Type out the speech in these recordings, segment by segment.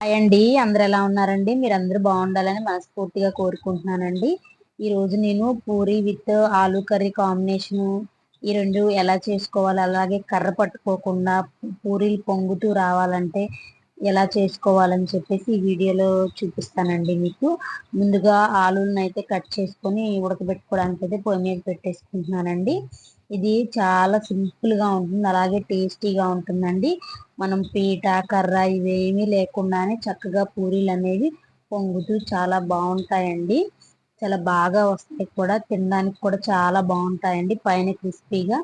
Hi అండి. అందరు ఎలా ఉన్నారండి? మీరు అందరూ బాగుండాలని మనస్ఫూర్తిగా కోరుకుంటున్నానండి. ఈ రోజు నేను puri with aloo curry combination ఈ రెండు ఎలా చేసుకోవాలి? అలాగే కర్ర పట్టుకోకుండా పూరీలు పొంగుతూ రావాలంటే ఎలా చేసుకోవాలని చెప్పేసి ఈ వీడియోలో చూపిస్తానండి మీకు. ముందుగా ఆలూలను అయితే కట్ చేసుకొని ఉడకబెట్టుకోవడానికి అయితే పొయ్యి మీద పెట్టేసుకుంటున్నానండి. ఇది చాలా సింపుల్గా ఉంటుంది. అలాగే టేస్టీగా ఉంటుందండి. మనం పీట కర్ర ఇవేమీ లేకుండానే చక్కగా పూరీలు అనేవి పొంగుతూ చాలా బాగుంటాయండి. చాలా బాగా వస్తాయి కూడా. తినడానికి కూడా చాలా బాగుంటాయండి. పైన క్రిస్పీగా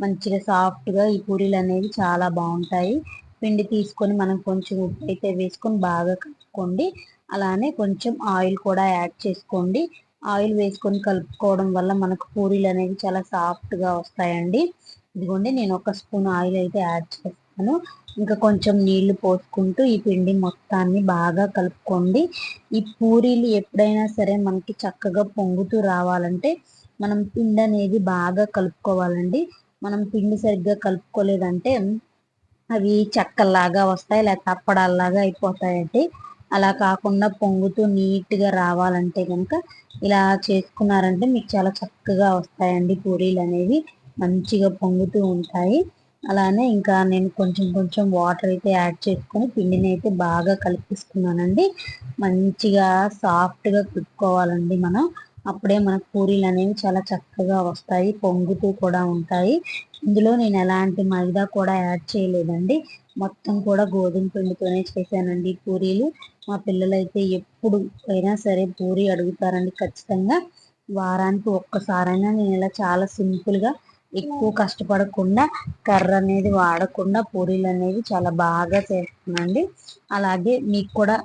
మంచిగా సాఫ్ట్గా ఈ పూరీలు అనేవి చాలా బాగుంటాయి. పిండి తీసుకొని మనం కొంచెం ఉప్పు అయితే వేసుకొని బాగా కలుపుకోండి. అలానే కొంచెం ఆయిల్ కూడా యాడ్ చేసుకోండి. ఆయిల్ వేసుకొని కలుపుకోవడం వల్ల మనకు పూరీలు అనేవి చాలా సాఫ్ట్గా వస్తాయండి. ఇదిగోండి నేను ఒక స్పూన్ ఆయిల్ అయితే యాడ్ చేస్తాను. ఇంకా కొంచెం నీళ్ళు పోసుకుంటూ ఈ పిండి మొత్తాన్ని బాగా కలుపుకోండి. ఈ పూరీలు ఎప్పుడైనా సరే మనకి చక్కగా పొంగుతూ రావాలంటే మనం పిండి అనేది బాగా కలుపుకోవాలండి. మనం పిండి సరిగ్గా కలుపుకోలేదంటే అవి చెక్కల్లాగా వస్తాయి లేకపోతే అప్పడాల్లాగా అయిపోతాయండి. అలా కాకుండా పొంగుతూ నీట్గా రావాలంటే కనుక ఇలా చేసుకున్నారంటే మీకు చాలా చక్కగా వస్తాయండి పూరీలు అనేవి. మంచిగా పొంగుతూ ఉంటాయి. అలానే ఇంకా నేను కొంచెం కొంచెం వాటర్ అయితే యాడ్ చేసుకొని పిండిని అయితే బాగా కలిపిస్తున్నానండి మంచిగా సాఫ్ట్గా కుట్టుకోవాలండి మనం. అప్పుడే మనకు పూరీలు అనేవి చాలా చక్కగా వస్తాయి పొంగుతూ కూడా ఉంటాయి. ఇందులో నేను ఎలాంటి మైదా కూడా యాడ్ చేయలేదండి. మొత్తం కూడా గోధుమ పిండితోనే చేశానండి పూరీలు. మా పిల్లలైతే ఎప్పుడు అయినా సరే పూరి అడుగుతారండి ఖచ్చితంగా. వారానికి ఒక్కసారైనా నేను ఇలా చాలా సింపుల్గా ఎక్కువ కష్టపడకుండా కర్ర అనేది వాడకుండా పూరీలు అనేవి చాలా బాగా చేస్తున్నాండి అలాగే మీకు కూడా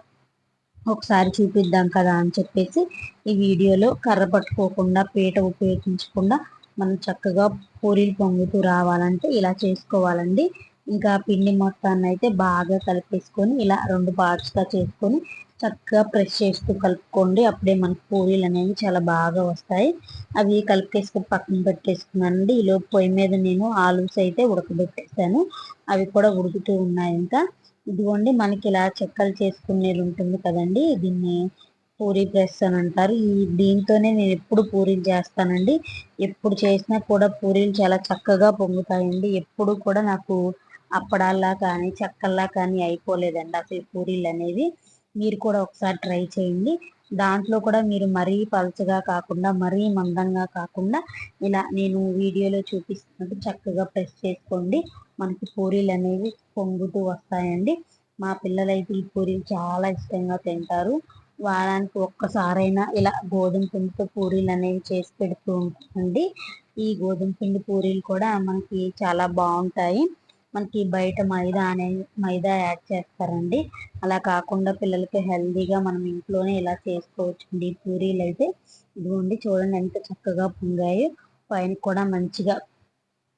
ఒకసారి చూపిద్దాం కదా అని చెప్పేసి ఈ వీడియోలో కర్ర పట్టుకోకుండా పీట ఉపయోగించకుండా మనం చక్కగా పూరీలు పొంగుతూ రావాలంటే ఇలా చేసుకోవాలండి. ఇంకా పిండి మొత్తాన్ని అయితే బాగా కలిపేసుకొని ఇలా రెండు పార్ట్స్గా చేసుకొని చక్కగా ప్రెస్ చేస్తూ కలుపుకోండి. అప్పుడే మనకు పూరీలు అనేవి చాలా బాగా వస్తాయి. అవి కలిపేసుకొని పక్కన పెట్టేసుకున్నానండి. ఈలో పొయ్యి మీద నేను ఆలూస్ అయితే ఉడకబెట్టేసాను అవి కూడా ఉడుకుతూ ఉన్నాయి ఇంకా. ఇదిగోండి మనకి ఇలా చెక్కలు చేసుకునేది ఉంటుంది కదండి. దీన్ని పూరీ ప్రెస్ అని అంటారు. ఈ దీంతోనే నేను ఎప్పుడు పూరీలు చేస్తానండి. ఎప్పుడు చేసినా కూడా పూరీలు చాలా చక్కగా పొంగుతాయండి. ఎప్పుడు కూడా నాకు అప్పడాల్లా కానీ చెక్కల్లా కానీ అయిపోలేదండి. అసలు పూరీలు అనేవి మీరు కూడా ఒకసారి ట్రై చేయండి. దాంట్లో కూడా మీరు మరీ పలచగా కాకుండా మరీ మందంగా కాకుండా ఇలా నేను వీడియోలో చూపిస్తున్నట్టు చక్కగా ప్రెస్ చేసుకోండి. మనకి పూరీలు అనేవి పొంగుతూ వస్తాయండి. మా పిల్లలైతే ఈ పూరీలు చాలా ఇష్టంగా తింటారు. వారానికి ఒక్కసారైనా ఇలా గోధుమ పిండితో పూరీలు అనేవి చేసి పెడుతూ ఉంటామండి. ఈ గోధుమ పిండి పూరీలు కూడా మనకి చాలా బాగుంటాయి. మనకి బయట మైదా అనేది మైదా యాడ్ చేస్తారండి. అలా కాకుండా పిల్లలకి హెల్దీగా మనం ఇంట్లోనే ఇలా చేసుకోవచ్చండి పూరీలు అయితే ఇదిగోండి చూడండి ఎంత చక్కగా పొంగాయో. పైన కూడా మంచిగా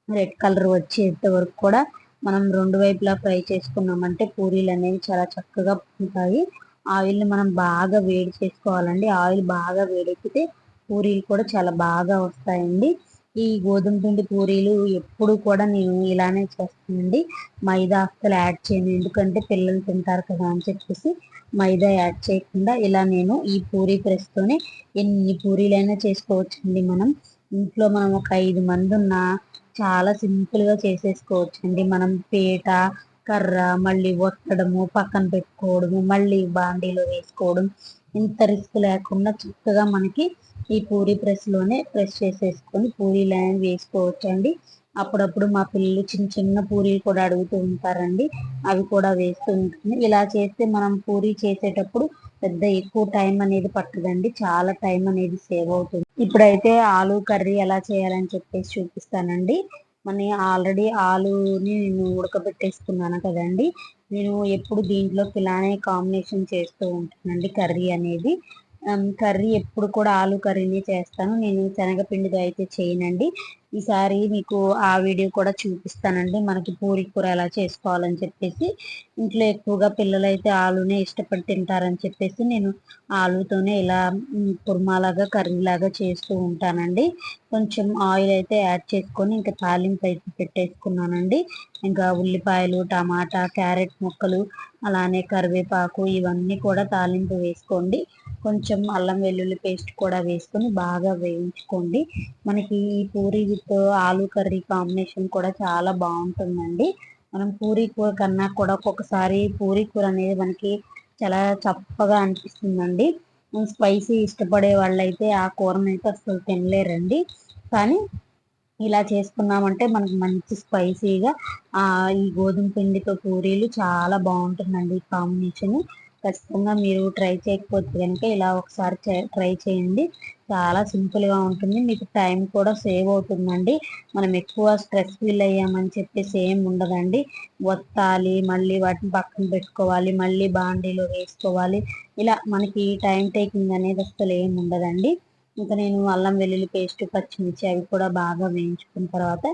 రెడ్ కలర్ వచ్చేంత వరకు కూడా మనం రెండు వైపులా ఫ్రై చేసుకున్నామంటే పూరీలు అనేవి చాలా చక్కగా ఉంటాయి ఆయిల్ని మనం బాగా వేడి చేసుకోవాలండి. ఆయిల్ బాగా వేడెక్కితే పూరీలు కూడా చాలా బాగా వస్తాయండి. ఈ గోధుమ పిండి పూరీలు ఎప్పుడు కూడా నేను ఇలానే చేస్తానండి. మైదా అస్సలు యాడ్ చేయను. ఎందుకంటే పిల్లలు తింటారు కదా అని చెప్పేసి మైదా యాడ్ చేయకుండా ఇలా నేను ఈ పూరీ ప్రెస్తోనే ఎన్ని పూరీలైనా చేసుకోవచ్చండి మనం. ఇంట్లో మనం ఒక ఐదు మంది ఉన్నా చాలా సింపుల్గా చేసేసుకోవచ్చండి. మనం పీట కర్ర మళ్ళీ ఒత్తడము పక్కన పెట్టుకోవడము మళ్ళీ బాండీలో వేసుకోవడం ఇంత రిస్క్ లేకుండా చక్కగా మనకి ఈ పూరి ప్రెస్లోనే ప్రెస్ చేసేసుకొని పూరీలు అనేవి వేసుకోవచ్చండి. అప్పుడప్పుడు మా పిల్లలు చిన్న చిన్న పూరీలు కూడా అడుగుతూ ఉంటారండి. అవి కూడా వేస్తూ ఉంటుంది ఇలా చేస్తే మనం పూరీ చేసేటప్పుడు పెద్ద ఎక్కువ టైం అనేది పట్టదండి. చాలా టైం అనేది సేవ్ అవుతుంది. ఇప్పుడైతే ఆలు కర్రీ ఎలా చేయాలని చెప్పేసి చూపిస్తానండి. మన ఆల్రెడీ ఆలుని నేను ఉడకబెట్టేసుకున్నాను కదండి. నేను ఎప్పుడు దీంట్లోకి ఇలానే కాంబినేషన్ చేస్తూ ఉంటానండి కర్రీ అనేది. కర్రీ ఎప్పుడు కూడా ఆలు కర్రీనే చేస్తాను. నేను శనగపిండితో అయితే చేయనండి. ఈసారి మీకు ఆ వీడియో కూడా చూపిస్తానండి. మనకి పూరి కూర ఎలా చేసుకోవాలని చెప్పేసి. ఇంట్లో ఎక్కువగా పిల్లలు అయితే ఆలునే ఇష్టపడి తింటారని చెప్పేసి నేను ఆలుతోనే ఇలా కుర్మాలాగా కర్రీలాగా చేస్తూ ఉంటానండి. కొంచెం ఆయిల్ అయితే యాడ్ చేసుకొని ఇంకా తాలింపు అయితే పెట్టేసుకున్నానండి. ఇంకా ఉల్లిపాయలు టమాటా క్యారెట్ ముక్కలు అలానే కరివేపాకు ఇవన్నీ కూడా తాలింపు వేసుకోండి. కొంచెం అల్లం వెల్లుల్లి పేస్ట్ కూడా వేసుకొని బాగా వేయించుకోండి. మనకి ఈ puri with aloo curry combination కూడా చాలా బాగుంటుందండి. మనం పూరీ కూర కన్నా కూడా ఒక్కొక్కసారి పూరీ కూర అనేది మనకి చాలా చప్పగా అనిపిస్తుందండి. స్పైసీ ఇష్టపడే వాళ్ళైతే ఆ కూరని అయితే అసలు తినలేరండి. కానీ ఇలా చేసుకున్నామంటే మనకు మంచి స్పైసీగా ఈ గోధుమ పిండితో పూరీలు చాలా బాగుంటుందండి ఈ కాంబినేషన్. ఖచ్చితంగా మీరు ట్రై చేయకపోతే కనుక ఇలా ఒకసారి ట్రై చేయండి. చాలా సింపుల్గా ఉంటుంది. మీకు టైం కూడా సేవ్ అవుతుందండి. మనం ఎక్కువ స్ట్రెస్ ఫీల్ అయ్యామని చెప్పేసి ఏం ఉండదండి. వత్తాలి మళ్ళీ వాటిని పక్కన పెట్టుకోవాలి మళ్ళీ బాండీలో వేసుకోవాలి. ఇలా మనకి టైం టేకింగ్ అనేది అసలు ఏం ఉండదండి. ఇంకా నేను అల్లం వెల్లుల్లి పేస్ట్ పచ్చిమిర్చి అవి కూడా బాగా వేయించుకున్న తర్వాత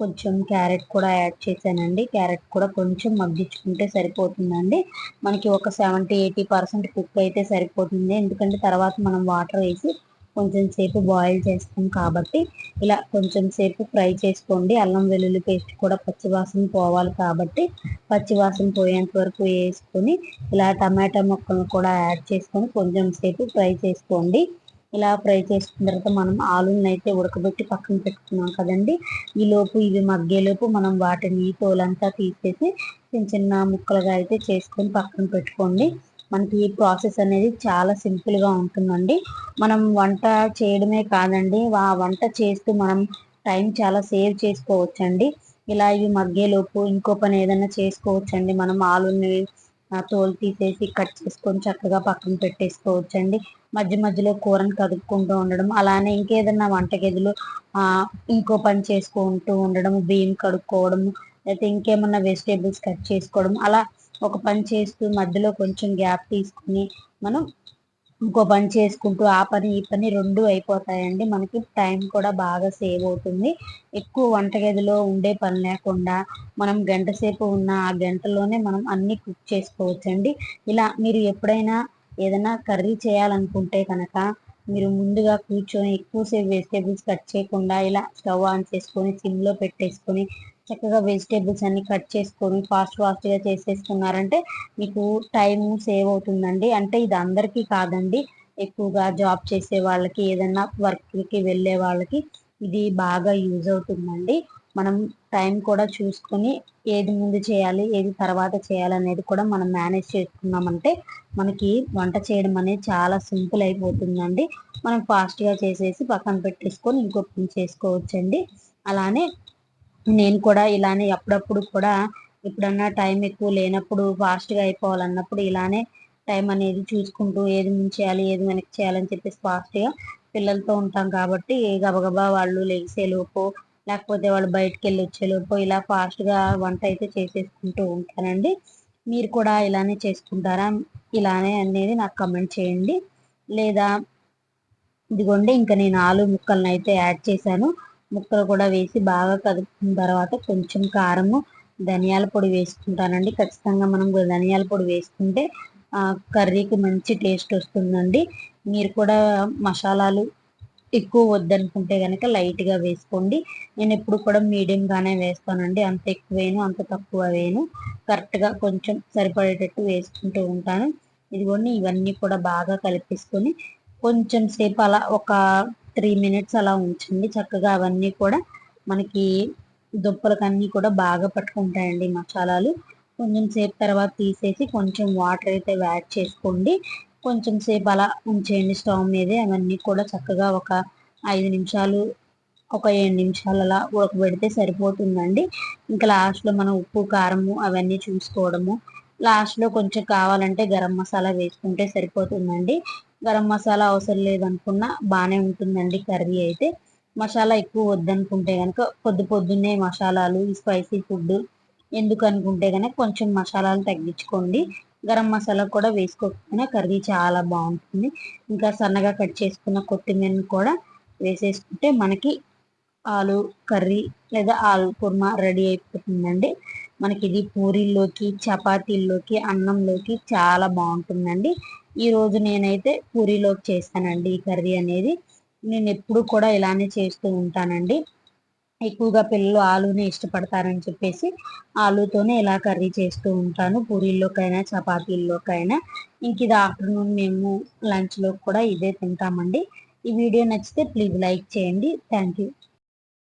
కొంచెం క్యారెట్ కూడా యాడ్ చేశానండి. క్యారెట్ కూడా కొంచెం మగ్గించుకుంటే సరిపోతుందండి. మనకి ఒక సెవెంటీ ఎయిటీ పర్సెంట్ కుక్ అయితే సరిపోతుంది. ఎందుకంటే తర్వాత మనం వాటర్ వేసి కొంచెం సేపు బాయిల్ చేస్తాం కాబట్టి ఇలా కొంచెం సేపు ఫ్రై చేసుకోండి. అల్లం వెల్లుల్లి పేస్ట్ కూడా పచ్చివాసన పోవాలి కాబట్టి పచ్చివాసన పోయేంత వరకు వేసుకొని ఇలా టమాటా ముక్కలు కూడా యాడ్ చేసుకొని కొంచెం సేపు ఫ్రై చేసుకోండి. ఇలా ఫ్రై చేసుకున్న తర్వాత మనం ఆలుని అయితే ఉడకబెట్టి పక్కన పెట్టుకున్నాం కదండి. ఈ లోపు ఇవి మగ్గేలోపు మనం వాటిని తోలంతా తీసేసి చిన్న చిన్న ముక్కలుగా అయితే చేసుకొని పక్కన పెట్టుకోండి. మనకి ఈ ప్రాసెస్ అనేది చాలా సింపుల్గా ఉంటుందండి. మనం వంట చేయడమే కాదండి ఆ వంట చేస్తూ మనం టైం చాలా సేవ్ చేసుకోవచ్చండి. ఇలా ఇవి మగ్గేలోపు ఇంకో పని ఏదైనా చేసుకోవచ్చండి. మనం ఆలుని తోలు తీసేసి కట్ చేసుకొని చక్కగా పక్కన పెట్టేసుకోవచ్చండి. మధ్య మధ్యలో కూరని కదుపుకుంటూ ఉండడం అలానే ఇంకేదన్నా వంటగదిలో ఇంకో పని చేసుకుంటూ ఉండడం బియ్యం కడుక్కోవడం లేకపోతే ఇంకేమన్నా వెజిటేబుల్స్ కట్ చేసుకోవడం అలా ఒక పని చేస్తూ మధ్యలో కొంచెం గ్యాప్ తీసుకుని మనం ఇంకో పని చేసుకుంటూ ఆ పని ఈ పని రెండు అయిపోతాయండి. మనకి టైం కూడా బాగా సేవ్ అవుతుంది. ఎక్కువ వంటగదిలో ఉండే పని లేకుండా మనం గంట సేపు ఉన్న ఆ గంటలోనే మనం అన్ని కుక్ చేసుకోవచ్చండి. ఇలా మీరు ఎప్పుడైనా ఏదైనా కర్రీ చేయాలనుకుంటే కనుక మీరు ముందుగా కూర్చొని ఎక్కువసేపు వెజిటేబుల్స్ కట్ చేయకుండా ఇలా స్టవ్ ఆన్ చేసుకొని సిమ్లో పెట్టేసుకొని చక్కగా వెజిటేబుల్స్ అన్ని కట్ చేసుకొని ఫాస్ట్ ఫాస్ట్గా చేసేసుకున్నారంటే మీకు టైం సేవ్ అవుతుందండి. అంటే ఇది అందరికీ కాదండి. ఎక్కువగా జాబ్ చేసే వాళ్ళకి ఏదైనా వర్క్కి వెళ్ళే వాళ్ళకి ఇది బాగా యూజ్ అవుతుందండి. మనం టైం కూడా చూసుకొని ఏది ముందు చేయాలి ఏది తర్వాత చేయాలనేది కూడా మనం మేనేజ్ చేసుకున్నామంటే మనకి వంట చేయడం అనేది చాలా సింపుల్ అయిపోతుందండి. మనం ఫాస్ట్గా చేసేసి పక్కన పెట్టేసుకొని ఇంకో పని చేసుకోవచ్చండి. అలానే నేను కూడా ఇలానే అప్పుడప్పుడు కూడా ఎప్పుడన్నా టైం ఎక్కువ లేనప్పుడు ఫాస్ట్గా అయిపోవాలన్నప్పుడు ఇలానే టైం అనేది చూసుకుంటూ ఏది ముందు చేయాలి ఏది వెనక్కి చేయాలని చెప్పేసి ఫాస్ట్గా పిల్లలతో ఉంటాం కాబట్టి గబగబా వాళ్ళు లేచేలోపు లేకపోతే వాళ్ళు బయటకు వెళ్ళి వచ్చేలోపు ఇలా ఫాస్ట్గా వంట అయితే చేసేసుకుంటూ ఉంటానండి. మీరు కూడా ఇలానే చేసుకుంటారా? ఇలానే అనేది నాకు కమెంట్ చేయండి. లేదా ఇదిగోండి ఇంకా నేను ఆలు ముక్కలను అయితే యాడ్ చేశాను. ముక్కలు కూడా వేసి బాగా కదుపుకున్న తర్వాత కొంచెం కారము ధనియాల పొడి వేసుకుంటానండి. ఖచ్చితంగా మనం ధనియాల పొడి వేసుకుంటే కర్రీకి మంచి టేస్ట్ వస్తుందండి. మీరు కూడా మసాలాలు ఎక్కువ వద్దనుకుంటే కనుక లైట్గా వేసుకోండి. నేను ఎప్పుడు కూడా మీడియంగానే వేస్తానండి. అంత ఎక్కువ వేయను అంత తక్కువ వేయను. కరెక్ట్గా కొంచెం సరిపడేటట్టు వేసుకుంటూ ఉంటాను. ఇదిగోండి ఇవన్నీ కూడా బాగా కలిపేసుకొని కొంచెం సేపు అలా ఒక త్రీ మినిట్స్ అలా ఉంచండి. చక్కగా అవన్నీ కూడా మనకి దుంపలకన్నీ కూడా బాగా పట్టుకుంటాయండి మసాలాలు. కొంచెం సేపు తర్వాత తీసేసి కొంచెం వాటర్ అయితే యాడ్ చేసుకోండి. కొంచెం సేపు అలా ఉంచేయండి స్టవ్ మీదే. అవన్నీ కూడా చక్కగా ఒక ఐదు నిమిషాలు ఒక ఏడు నిమిషాలు అలా ఉడకబెడితే సరిపోతుందండి. ఇంకా లాస్ట్లో మనం ఉప్పు కారము అవన్నీ చూసుకోవడము. లాస్ట్లో కొంచెం కావాలంటే గరం మసాలా వేసుకుంటే సరిపోతుందండి. గరం మసాలా అవసరం లేదనుకున్నా బాగానే ఉంటుందండి కర్రీ అయితే. మసాలా ఎక్కువ వద్దనుకుంటే కనుక పొద్దు పొద్దున్నే మసాలాలు స్పైసీ ఫుడ్ ఎందుకు అనుకుంటే కనుక కొంచెం మసాలాలు తగ్గించుకోండి. గరం మసాలా కూడా వేసుకోకపోయినా కర్రీ చాలా బాగుంటుంది. ఇంకా సన్నగా కట్ చేసుకున్న కొత్తిమీరను కూడా వేసేసుకుంటే మనకి ఆలు కర్రీ లేదా ఆలు కుర్మా రెడీ అయిపోతుందండి. మనకి ఇది పూరీల్లోకి చపాతీల్లోకి అన్నంలోకి చాలా బాగుంటుందండి. ఈరోజు నేనైతే పూరీలోకి చేస్తానండి ఈ కర్రీ అనేది. నేను ఎప్పుడు కూడా ఇలానే చేస్తూ ఉంటానండి. ఎక్కువగా పిల్లలు ఆలూనే ఇష్టపడతారని చెప్పేసి ఆలూతోనే ఇలా కర్రీ చేస్తూ ఉంటాను. పూరీల్లోకైనా చపాతీల్లోకైనా. ఇంక ఇది ఆఫ్టర్నూన్ మేము లంచ్లో కూడా ఇదే తింటామండి. ఈ వీడియో నచ్చితే ప్లీజ్ లైక్ చేయండి. Thank you.